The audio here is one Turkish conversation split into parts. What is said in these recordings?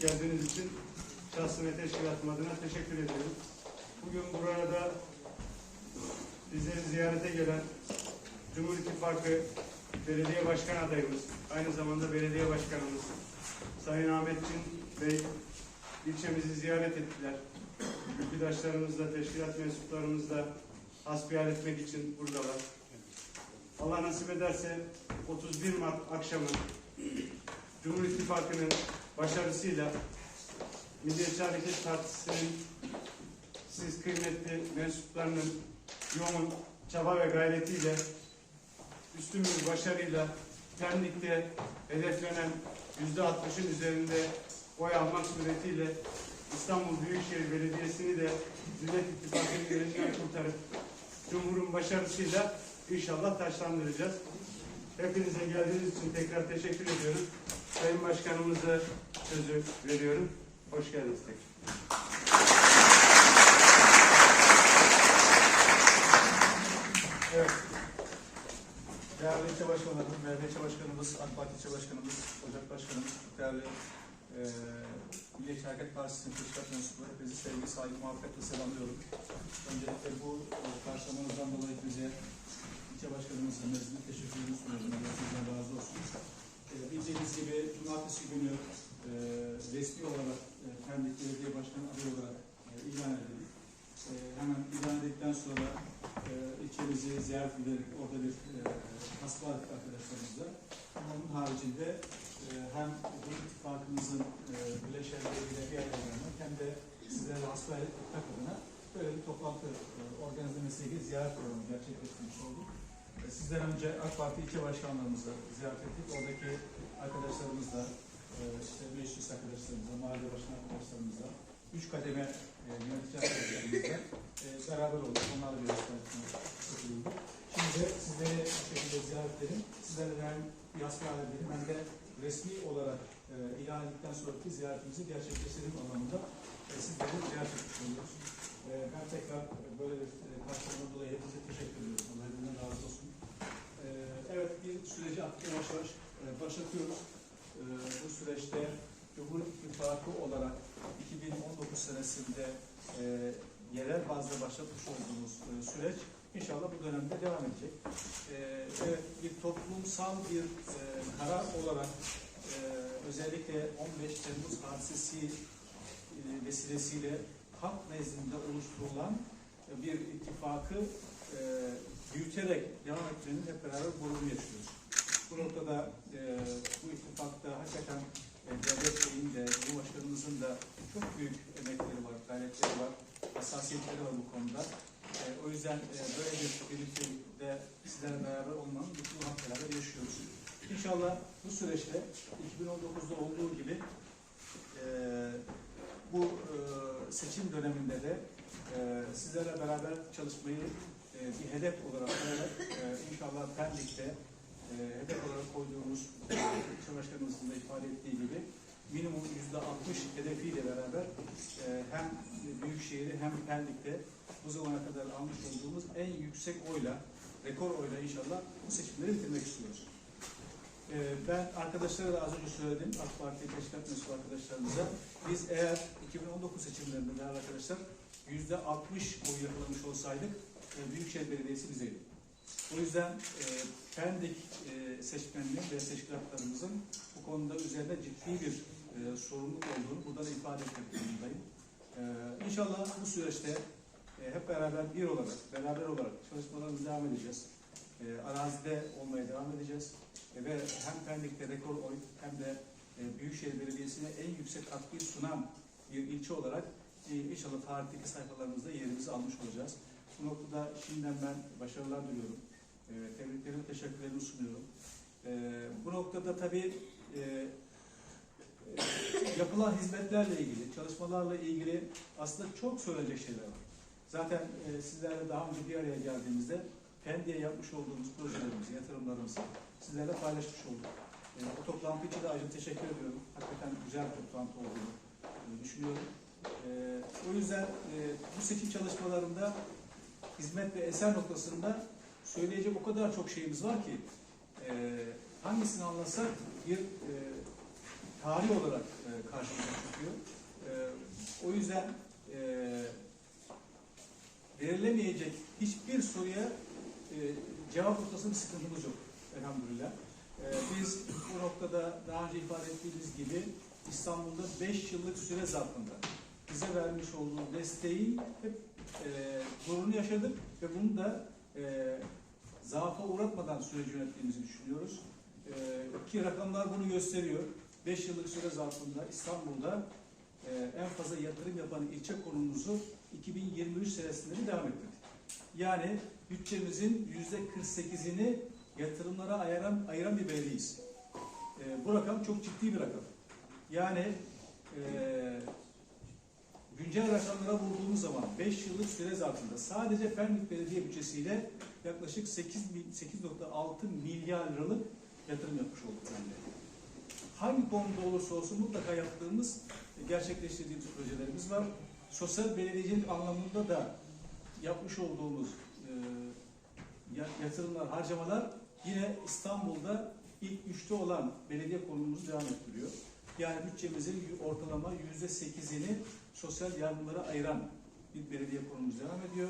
geldiğiniz için şahsım ve teşkilatım adına teşekkür ediyorum. Bugün burada bizleri ziyarete gelen Cumhur İttifakı Belediye Başkan adayımız, aynı zamanda belediye başkanımız Sayın Ahmetçin Bey ilçemizi ziyaret ettiler. Ülküdaşlarımızla, teşkilat mensuplarımızla hasbihal etmek için buradalar. Allah nasip ederse 31 Mart akşamı Cumhur İttifakı'nın başarısıyla Milliyetçi Hareket Partisi'nin siz kıymetli mensuplarının yoğun çaba ve gayretiyle üstün bir başarıyla Pendik'te hedeflenen yüzde 60'ın üzerinde oy almak suretiyle İstanbul Büyükşehir Belediyesi'ni de Millet İttifakı'nın elinden kurtarıp Cumhur'un başarısıyla inşallah taşlandıracağız. Hepinize geldiğiniz için tekrar teşekkür ediyoruz. Sayın Başkanımıza sözü veriyorum. Hoş geldiniz tekrar. Evet. Değerli ilçe başkanlarımız, değerli ilçe başkanımız, AK Parti ilçe başkanımız, Ocak başkanımız, değerli e, Milliyetçi Hareket Partisi'nin teşkilat mensupları, hepinizi sevgi, saygı, muhabbetle selamlıyorum. Öncelikle bu e, karşılamanızdan dolayı bize ilçe başkanımızın nezdinde teşekkürlerimi sunuyorum. Allah sizden razı olsun. E, bildiğiniz gibi cumartesi günü e, resmi olarak e, Pendik Belediye Başkanı adayı olarak e, ilan edildik. E, hemen ilan edildikten sonra e, ilçemizi ziyaret ederek orada bir e, ettik arkadaşlarımızla. Onun haricinde e, hem bu ittifakımızın e, bileşenleriyle bir araya gelmek hem de sizlerle hasbihal etmek adına böyle bir toplantı e, organize ziyaret programı gerçekleştirmiş olduk. Sizden önce AK Parti ilçe başkanlarımızla ziyaret ettik. Oradaki arkadaşlarımızla, e, işte meclis arkadaşlarımızla, mahalle başkan arkadaşlarımızla, üç kademe e, yönetici arkadaşlarımızla e, beraber olduk. Onlarla bir hasbihal yapıldı. Şimdi sizleri bu şekilde ziyaret edelim. Sizlerle hem hasbihal edelim hem de resmi olarak ilan edildikten sonraki ziyaretimizi gerçekleştirelim anlamında sizleri ziyaret etmiş oluyoruz. Ben tekrar böyle bir karşılığından dolayı hepinize teşekkür ediyorum. Allah hepinizden razı olsun. Süreci artık yavaş yavaş e, başlatıyoruz. E, bu süreçte Cumhur İttifakı olarak 2019 senesinde e, yerel bazda başlatmış olduğumuz e, süreç inşallah bu dönemde devam edecek. E, evet, bir toplumsal bir e, karar olarak e, özellikle 15 Temmuz hadisesi e, vesilesiyle halk nezdinde oluşturulan e, bir ittifakı e, büyüterek devam etmenin hep beraber gururunu yaşıyoruz. Bu noktada e, bu ittifakta hakikaten e, devlet Bey'in de, Cumhurbaşkanımızın da çok büyük emekleri var, gayretleri var, hassasiyetleri var bu konuda. E, o yüzden e, böyle bir birliktelikte sizlerle beraber olmanın hep beraber yaşıyoruz. İnşallah bu süreçte 2019'da olduğu gibi e, bu e, seçim döneminde de e, sizlerle beraber çalışmayı e, bir hedef olarak e, inşallah Pendik'te e, hedef olarak koyduğumuz e, ilçe başkanımızın da ifade ettiği gibi minimum yüzde 60 hedefiyle beraber e, hem Büyükşehir'i hem Pendik'te bu zamana kadar almış olduğumuz en yüksek oyla, rekor oyla inşallah bu seçimleri bitirmek istiyoruz. E, ben arkadaşlara da az önce söyledim, AK Parti teşkilat mensubu arkadaşlarımıza. Biz eğer 2019 seçimlerinde değerli arkadaşlar yüzde 60 oy yakalamış olsaydık e, Büyükşehir Belediyesi bizeydi. O yüzden e, Pendik e, seçmeninin ve teşkilatlarımızın bu konuda üzerinde ciddi bir e, sorumluluk olduğunu burada da ifade etmek durumundayım. E, inşallah bu süreçte e, hep beraber bir olarak, beraber olarak çalışmalarımıza devam edeceğiz. E, arazide olmaya devam edeceğiz. E, ve hem Pendik'te rekor oy hem de e, Büyükşehir Belediyesi'ne en yüksek katkıyı sunan bir ilçe olarak e, inşallah tarihteki sayfalarımızda yerimizi almış olacağız. Bu noktada şimdiden ben başarılar diliyorum. E, tebriklerimi, teşekkürlerimi sunuyorum. E, bu noktada tabii e, e, yapılan hizmetlerle ilgili, çalışmalarla ilgili aslında çok söyleyecek şeyler var. Zaten e, sizlerle daha önce bir araya geldiğimizde Pendik'e yapmış olduğumuz projelerimizi, yatırımlarımızı sizlerle paylaşmış olduk. E, o toplantı için de ayrıca teşekkür ediyorum. Hakikaten güzel bir toplantı olduğunu e, düşünüyorum. E, o yüzden e, bu seçim çalışmalarında hizmet ve eser noktasında söyleyecek o kadar çok şeyimiz var ki e, hangisini anlatsak bir e, tarih olarak e, karşımıza çıkıyor. E, o yüzden e, verilemeyecek hiçbir soruya e, cevap noktasında bir sıkıntımız yok elhamdülillah. E, biz bu noktada daha önce ifade ettiğimiz gibi İstanbul'da 5 yıllık süre zarfında bize vermiş olduğu desteğin hep e, gururunu yaşadık ve bunu da e, zaafa uğratmadan süreci yönettiğimizi düşünüyoruz. E, ki rakamlar bunu gösteriyor. 5 yıllık süre zarfında İstanbul'da e, en fazla yatırım yapan ilçe konumumuzu 2023 senesinde de devam ettirdik. Yani bütçemizin yüzde 48'ini yatırımlara ayıran, ayıran bir belediyeyiz. E, bu rakam çok ciddi bir rakam. Yani e, güncel rakamlara vurduğumuz zaman 5 yıllık süre zarfında sadece Pendik Belediye bütçesiyle yaklaşık 8 mil- 8.6 milyar liralık yatırım yapmış olduk bence. Hangi konuda olursa olsun mutlaka yaptığımız, gerçekleştirdiğimiz projelerimiz var. Sosyal belediyecilik anlamında da yapmış olduğumuz e, ya- yatırımlar, harcamalar yine İstanbul'da ilk üçte olan belediye konumumuzu devam ettiriyor. Yani bütçemizin ortalama yüzde sekizini sosyal yardımlara ayıran bir belediye konumumuz devam ediyor.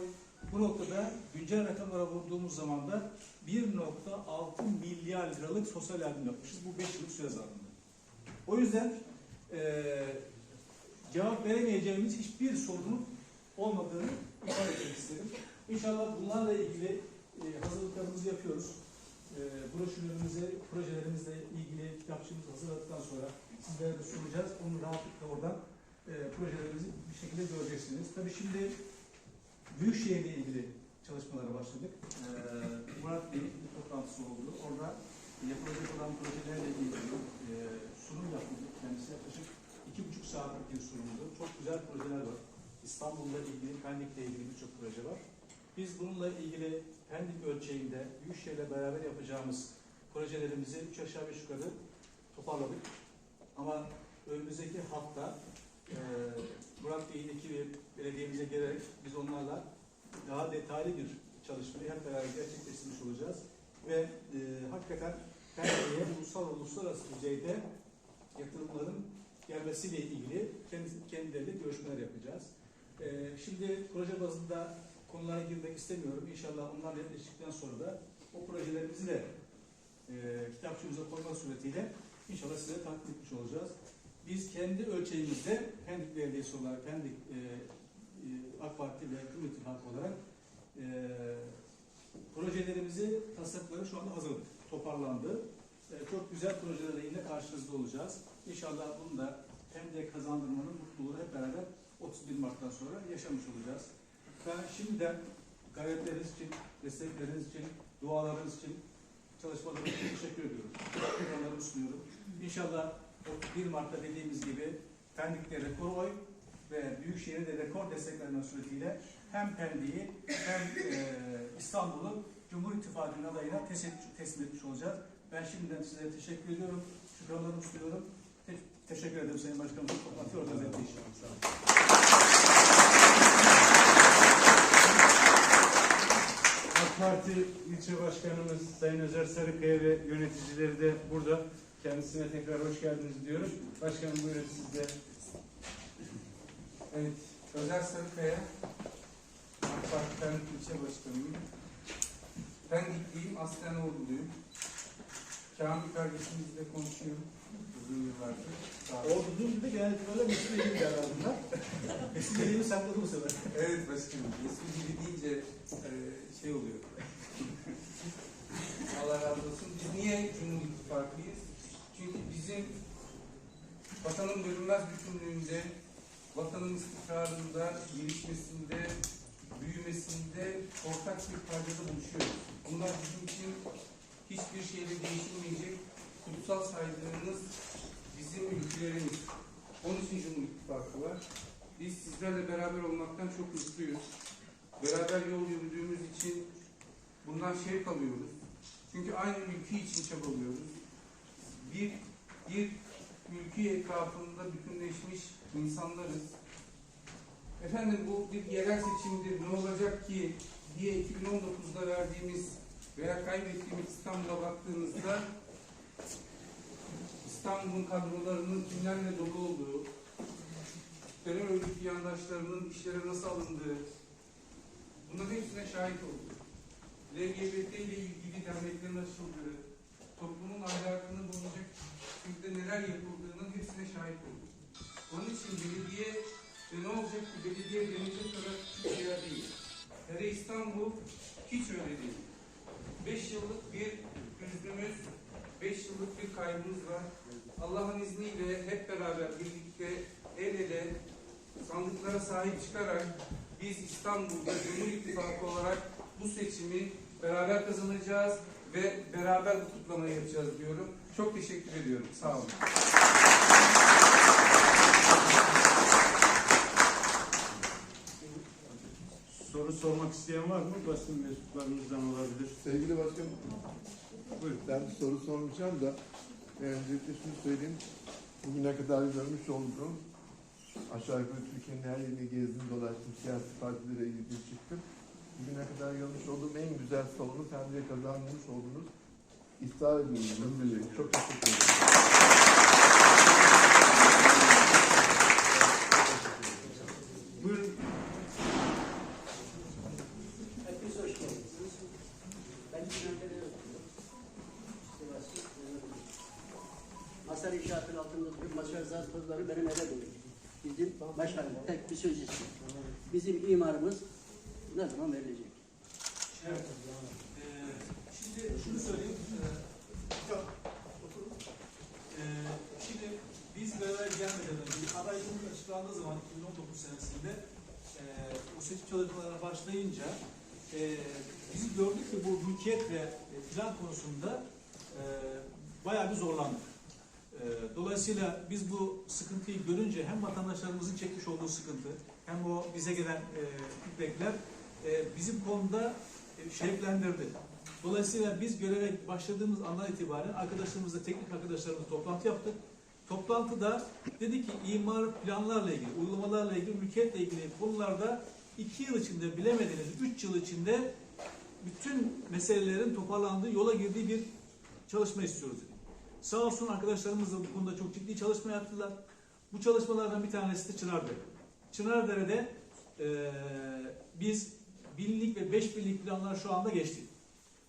Bu noktada güncel rakamlara vurduğumuz zaman da 1.6 milyar liralık sosyal yardım yapmışız bu 5 yıllık süre zarfında. O yüzden eee cevap veremeyeceğimiz hiçbir sorunun olmadığını ifade etmek isterim. İnşallah bunlarla ilgili e, hazırlıklarımızı yapıyoruz. E, broşürlerimizi, projelerimizle ilgili kitapçığımızı hazırladıktan sonra sizlere de sunacağız. Onu rahatlıkla oradan e, projelerimizi bir şekilde göreceksiniz. Tabii şimdi Büyükşehir'le ilgili çalışmalara başladık. E, Murat Bey'in bir toplantısı oldu. Orada yapılacak olan projelerle ilgili e, sunum yapıldı. Kendisi yaklaşık iki buçuk saatlik bir sunumdu. Çok güzel projeler var. İstanbul'la ilgili, Pendik'le ilgili birçok proje var. Biz bununla ilgili Pendik ölçeğinde Büyükşehir'le beraber yapacağımız projelerimizi üç aşağı beş yukarı toparladık. Ama önümüzdeki hafta e, Murat Bey'in ekibi belediyemize gelerek biz onlarla daha detaylı bir çalışmayı hep beraber gerçekleştirmiş olacağız. Ve e, hakikaten Pendik'e ulusal uluslararası düzeyde yatırımların gelmesiyle ilgili kendi, kendileriyle görüşmeler yapacağız. Ee, şimdi proje bazında konulara girmek istemiyorum. İnşallah onlar netleştikten sonra da o projelerimizi de e, kitapçığımıza koyma suretiyle inşallah size takdim etmiş olacağız. Biz kendi ölçeğimizde Pendik Belediyesi olarak, Pendik e, e, AK Parti ve Cumhur İttifakı olarak e, projelerimizi, tasarrufları şu anda hazırladık, toparlandı. E, çok güzel projelerle yine karşınızda olacağız. İnşallah bunu da de kazandırmanın mutluluğunu hep beraber 31 Mart'tan sonra yaşamış olacağız. Ben şimdiden gayretleriniz için, destekleriniz için, dualarınız için, çalışmalarınız için teşekkür ediyorum. Teşekkürlerimi sunuyorum. İnşallah 31 Mart'ta dediğimiz gibi Pendik'te rekor oy ve Büyükşehir'e de rekor desteklenme suretiyle hem Pendik'i hem e, İstanbul'u Cumhur İttifakı'nın adayına teslim, etmiş olacağız. Ben şimdiden size teşekkür ediyorum. Şükranlarımı sunuyorum. Te- teşekkür ederim Sayın Başkanım. Toplantıyı organize ettiği. Sağ olun. AK Parti ilçe başkanımız Sayın Özer Sarıkaya ve yöneticileri de burada. Kendisine tekrar hoş geldiniz diyoruz. Başkanım buyurun siz de. Evet, Özer Sarıkaya, AK Parti Pendik İlçe Başkanıyım. Pendikliyim, aslen Orduluyum. Kamil kardeşimizle konuşuyorum uzun yıllardır. Sağ olun. Ordunun gibi genelde böyle mesul edildi herhalde. Mesul edildi sakladı bu sefer. Evet başkanım, ismi gibi deyince e, şey oluyor. Allah razı olsun. Biz niye Cumhur İttifakı'yız? Çünkü bizim vatanın bölünmez bütünlüğünde, vatanın istikrarında, gelişmesinde, büyümesinde ortak bir paydada buluşuyoruz. Bunlar bizim için hiçbir şeyle değişilmeyecek kutsal saydığımız bizim ülkelerimiz. Onun için Cumhur İttifakı var. Biz sizlerle beraber olmaktan çok mutluyuz. Beraber yol yürüdüğümüz için bundan şevk alıyoruz. Çünkü aynı ülke için çabalıyoruz. Bir, bir ülke etrafında bütünleşmiş insanlarız. Efendim bu bir yerel seçimdir, ne olacak ki diye 2019'da verdiğimiz veya kaybettiğimiz İstanbul'a baktığınızda İstanbul'un kadrolarının kimlerle dolu olduğu, terör örgütü yandaşlarının işlere nasıl alındığı, bunların hepsine şahit olduk. LGBT ile ilgili derneklerin açıldığı, toplumun ahlakını bozacak şekilde neler yapıldığının hepsine şahit olduk. Onun için belediye ve ne olacak ki belediye denecek kadar küçük bir yer değil. Hele İstanbul hiç öyle değil. Beş yıllık bir hüznümüz, beş yıllık bir kaybımız var. Allah'ın izniyle hep beraber birlikte el ele sandıklara sahip çıkarak biz İstanbul'da Cumhur İttifakı olarak bu seçimi beraber kazanacağız ve beraber bu kutlamayı yapacağız diyorum. Çok teşekkür ediyorum. Sağ olun. Soru sormak isteyen var mı? Basın mensuplarımızdan olabilir. Sevgili başkanım, Buyurun. ben soru sormayacağım da e, öncelikle şunu söyleyeyim. Bugüne kadar görmüş olduğum aşağı yukarı Türkiye'nin her yerini gezdim, dolaştım, siyasi partilere ilgili çıktım. Bugüne kadar görmüş olduğum en güzel salonu kendine kazanmış olduğunuz iddia ediyorum. Çok teşekkür ederim. Buyurun. Herkes hoş geldiniz. Ben benim eve dönüyor. Bizim başkanım tek bir söz. Bizim imarımız ne zaman verilecek? Evet. Ee, şimdi şunu söyleyeyim. Ee, şimdi biz göreve gelmeden önce adaylığımız açıklandığı zaman 2019 senesinde e, o seçim çalışmalarına başlayınca e, biz gördük ki bu mülkiyet ve plan konusunda e, bayağı bir zorlandık. E, dolayısıyla biz bu sıkıntıyı görünce hem vatandaşlarımızın çekmiş olduğu sıkıntı hem o bize gelen e, feedbackler e, bizim konuda e, şevklendirdi. Dolayısıyla biz göreve başladığımız andan itibaren arkadaşlarımızla, teknik arkadaşlarımızla toplantı yaptık. Toplantıda dedi ki imar planlarla ilgili, uygulamalarla ilgili, mülkiyetle ilgili konularda iki yıl içinde bilemediniz, üç yıl içinde bütün meselelerin toparlandığı, yola girdiği bir çalışma istiyoruz dedik. Sağ olsun arkadaşlarımız da bu konuda çok ciddi çalışma yaptılar. Bu çalışmalardan bir tanesi de Çınardere. Çınardere'de eee biz binlik ve beş binlik planlar şu anda geçtik.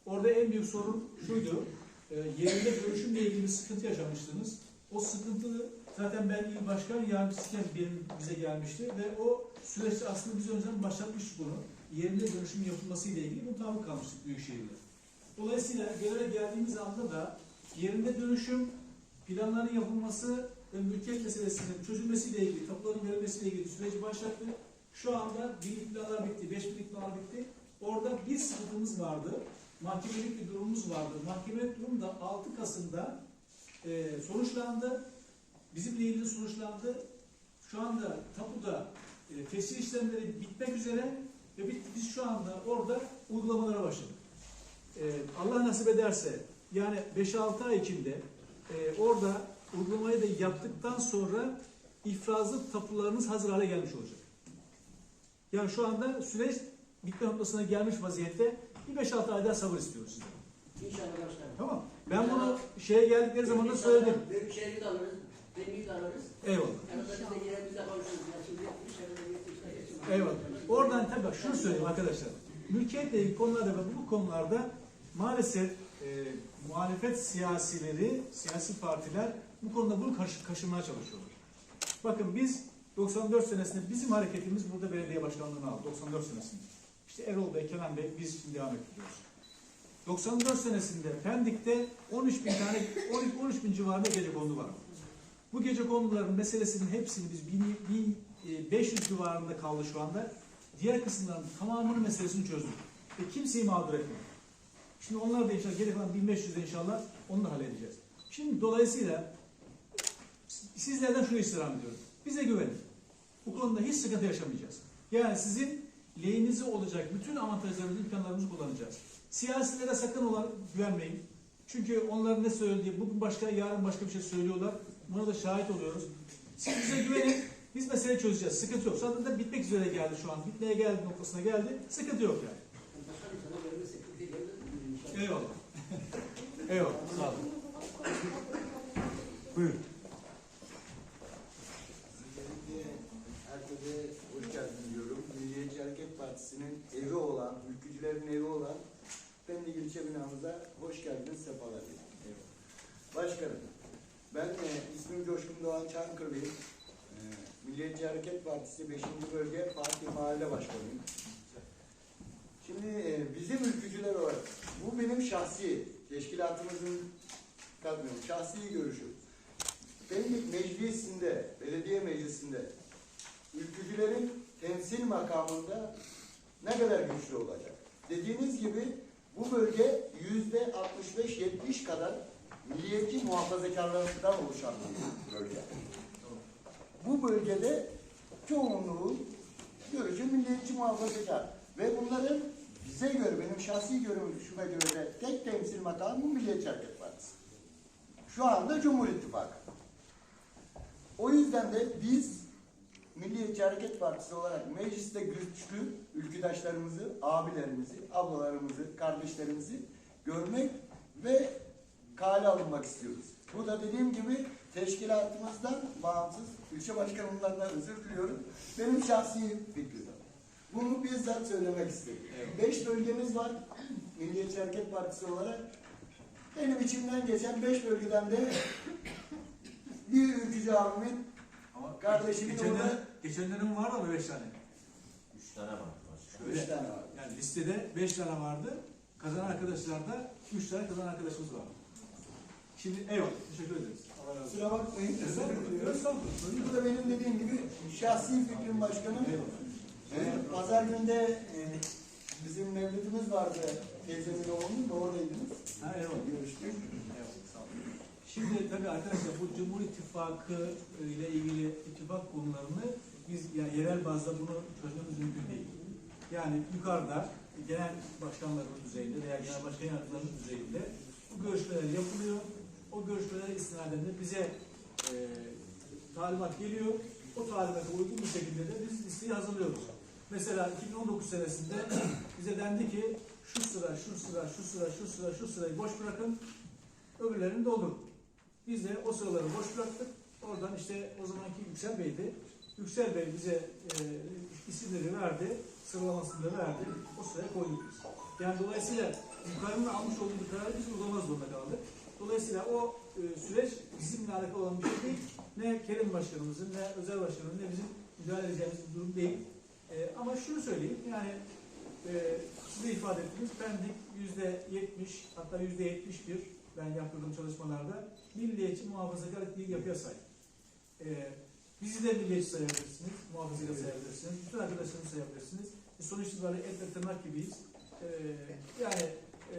Orada en büyük sorun şuydu, e, yerinde görüşümle ilgili sıkıntı yaşamıştınız. O sıkıntı zaten ben il başkan yardımcısıyken benim bize gelmişti ve o süreçte aslında biz önceden başlatmıştık bunu. Yerinde dönüşüm yapılması ile ilgili mutabık kalmıştık Büyükşehir'le. Dolayısıyla göreve geldiğimiz anda da yerinde dönüşüm, planların yapılması ve mülkiyet meselesinin çözülmesiyle ilgili, tapuların verilmesiyle ilgili süreci başlattık. Şu anda birlik planlar bitti, beş birlik planlar bitti. Orada bir sıkıntımız vardı. Mahkemelik bir durumumuz vardı. Mahkemelik durum da 6 Kasım'da e, sonuçlandı. Bizimle ilgili sonuçlandı. Şu anda tapuda e, fesih işlemleri bitmek üzere ve. Biz şu anda orada uygulamalara başladık. E, Allah nasip ederse yani 5-6 ay içinde e, orada uygulamayı da yaptıktan sonra ifrazlı tapularınız hazır hale gelmiş olacak. Yani şu anda süreç bitme noktasına gelmiş vaziyette. Bir 5-6 ayda sabır istiyoruz sizden. İnşallah başkanım. Tamam. Ben bunu şeye geldikleri zaman da söyledim. Büyükşehir'i de alırız, Beni'yi de alırız. Eyvallah. Eyvallah. Oradan tabii şunu söyleyeyim arkadaşlar. Mülkiyetle ilgili konularda ve bu konularda maalesef e, muhalefet siyasileri, siyasi partiler bu konuda bunu kaşı, kaşımaya çalışıyorlar. Bakın biz 94 senesinde bizim hareketimiz burada belediye başkanlığını aldı. 94 senesinde. İşte Erol Bey, Kenan Bey biz şimdi devam ettiriyoruz. 94 senesinde Pendik'te 13 bin tane 12 13 bin civarında gece kondu var. Bu gece konuların meselesinin hepsini biz 1000 1500 civarında kaldı şu anda. Diğer kısımların tamamının meselesini çözdük. Ve kimseyi mağdur etmedik. Şimdi onlar da inşallah geri kalan 1500'de inşallah onu da halledeceğiz. Şimdi dolayısıyla sizlerden şunu istirham ediyorum. Bize güvenin. Bu konuda hiç sıkıntı yaşamayacağız. Yani sizin lehinize olacak bütün avantajlarımızı, imkanlarımızı kullanacağız. Siyasilere sakın olan güvenmeyin. Çünkü onların ne söylediği, bugün başka, yarın başka bir şey söylüyorlar. Buna da şahit oluyoruz. Siz bize güvenin. Biz meseleyi çözeceğiz. Sıkıntı yok. Zaten da bitmek üzere geldi şu an. Bitmeye geldi noktasına geldi. Sıkıntı yok yani. Eyvallah. Eyvallah. Sağ olun. Buyurun. Öncelikle herkese hoş geldin diyorum. Milliyetçi Hareket Partisi'nin evi olan, ülkücülerin evi olan Pendik ilçe binamıza hoş geldiniz, sefalar. Başkanım, ben e, ismim Coşkun Doğan Çankırılıyım. E, Milliyetçi Hareket Partisi 5. Bölge Fatih Mahalle Başkanıyım. Şimdi e, bizim ülkücüler olarak, bu benim şahsi, teşkilatımızın katmıyorum, şahsi görüşüm. Pendik Meclisi'nde, belediye meclisinde ülkücülerin temsil makamında ne kadar güçlü olacak? Dediğiniz gibi bu bölge yüzde 65-70 kadar milliyetçi muhafazakarlarından oluşan bir bölge. Bu bölgede çoğunluğu görücü milliyetçi muhafazakar ve bunların bize göre, benim şahsi görüşüme göre de tek temsil makamı bu Milliyetçi Hareket Partisi. Şu anda Cumhur İttifakı. O yüzden de biz Milliyetçi Hareket Partisi olarak mecliste güçlü ülküdaşlarımızı, abilerimizi, ablalarımızı, kardeşlerimizi görmek ve kale alınmak istiyoruz. Bu da dediğim gibi teşkilatımızdan bağımsız, ilçe başkanımdan da özür diliyorum. Benim şahsi fikrim. Bunu bizzat söylemek istedim. Beş bölgemiz var Milliyetçi Hareket Partisi olarak. Benim içimden geçen beş bölgeden de bir ülkücü abimin Ama Kardeşimin geçenler, oğlu- geçenlerin vardı ama beş tane. Üç tane var. Öyle. üç tane var. Yani listede beş tane vardı. Kazanan arkadaşlarda üç tane kazanan arkadaşımız var. Şimdi eyvallah. Teşekkür ederiz. Allah razı olsun. Kusura bakmayın. özür diliyorum. Bu da benim dediğim gibi şahsi fikrim başkanım. Ee, pazar günde e, bizim mevlütümüz vardı. Teyzemin oğlunun da oradaydınız. Ha, eyvallah. Görüştük. Şimdi tabii arkadaşlar bu Cumhur İttifakı ile ilgili ittifak konularını biz yani yerel bazda bunu çözmemiz mümkün değil. Yani yukarıda genel başkanlarımız düzeyinde veya genel başkan yardımcılarımız düzeyinde bu görüşmeler yapılıyor. O görüşmelere istinaden de bize e, talimat geliyor. O talimata uygun bir şekilde de biz listeyi hazırlıyoruz. Mesela 2019 senesinde bize dendi ki şu sıra, şu sıra, şu sıra, şu sıra, şu sırayı boş bırakın, öbürlerini doldurun. Biz de o sıraları boş bıraktık. Oradan işte o zamanki Yüksel Bey'di. Yüksel Bey bize e, isimleri verdi, sıralamasını da verdi. O sıraya koyduk biz. Yani dolayısıyla yukarının almış olduğu bir kararı biz uygulamak zorunda kaldık. Dolayısıyla o e, süreç bizimle alakalı olan bir şey değil. Ne Kerim Başkanımızın, ne Özel Başkanımızın, ne bizim müdahale edeceğimiz bir durum değil. E, ama şunu söyleyeyim, yani e, size ifade ettiğiniz Pendik yüzde yetmiş, hatta yüzde yetmiş bir ben yaptığım çalışmalarda milliyetçi muhafazakarlık bir yapıya sahip. E, bizi de milliyetçi sayabilirsiniz, muhafazakar sayabilirsiniz, bütün arkadaşlarımı sayabilirsiniz. E, sonuç itibariyle et ve tırnak gibiyiz. E, yani e,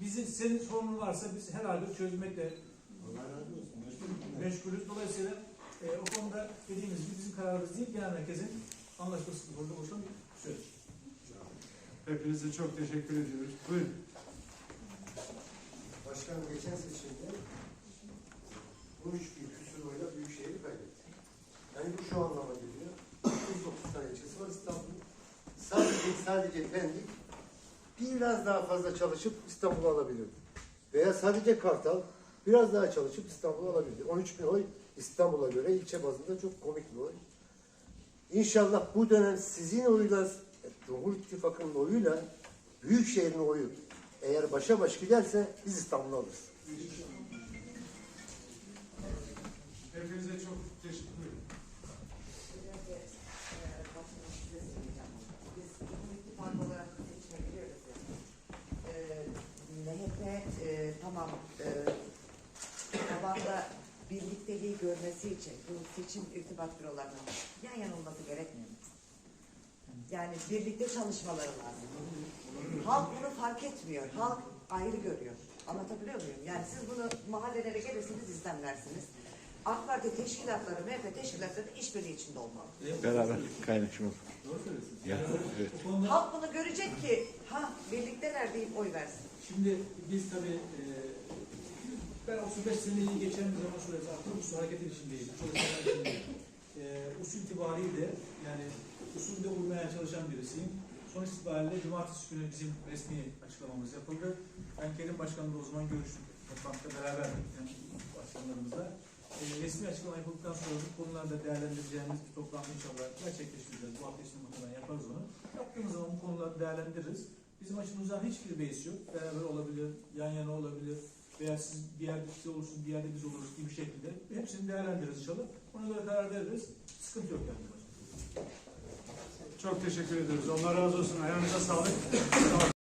bizim, senin sorunun varsa biz herhalde çözmekle meşgulüz. Dolayısıyla e, o konuda dediğimiz gibi bizim kararımız değil, genel merkezin anlaşması burada oluşan bir süreç. Hepinize çok teşekkür ediyoruz. Buyurun. Başkan geçen seçimde 13 bin küsur oyla Büyükşehir'i kaybetti. Yani bu şu anlama geliyor. 130 tane ilçesi var İstanbul. Sadece Pendik biraz daha fazla çalışıp İstanbul'u alabilirdi. Veya sadece Kartal biraz daha çalışıp İstanbul'u alabilirdi. 13 bin oy İstanbul'a göre ilçe bazında çok komik bir oy. İnşallah bu dönem sizin oyla, Cumhur İttifakı'nın oyuyla Büyükşehir'in oyu eğer başa baş giderse biz İstanbul'u alırız. Hepinize çok teşekkür ederim. Biz İttifakı olarak seçime giriyoruz ya. Ee, MHP e, tamam e, tabanda birlikteliği görmesi için bu seçim irtibat bürolarının yan yana olması gerekmiyor mu? Yani birlikte çalışmaları lazım. Halk bunu fark etmiyor. Halk ayrı görüyor. Anlatabiliyor muyum? Yani siz bunu mahallelere gelirsiniz izlemlersiniz. AK Parti teşkilatları, MHP teşkilatları işbirliği içinde olmalı. Beraber kaynaşma. Doğru söylüyorsunuz. Ya, evet. Halk bunu görecek ki ha birlikteler deyip oy versin. Şimdi biz tabii e, ben 35 seneyi geçen bir zaman süresi artık usul hareketin içindeyim, çalışmalar içindeyim. E, usul itibariyle yani usulde uymaya çalışan birisiyim. Sonuç itibariyle cumartesi günü bizim resmi açıklamamız yapıldı. Ben Kerim Başkan'la o zaman görüştük. Toplantıda beraber yani başkanlarımızla. E, resmi açıklama yapıldıktan sonra bu konularda değerlendireceğimiz bir toplantı inşallah gerçekleştireceğiz. Bu hafta içinde muhtemelen yaparız onu. Yaptığımız zaman bu konuları değerlendiririz. Bizim açımızdan hiçbir beis yok. Beraber olabilir, yan yana olabilir veya siz bir yerde siz olursunuz, bir yerde biz oluruz gibi şekilde hepsini değerlendiririz inşallah. Ona göre karar veririz. Sıkıntı yok yani. Çok teşekkür ediyoruz. Allah razı olsun. Ayağınıza sağlık.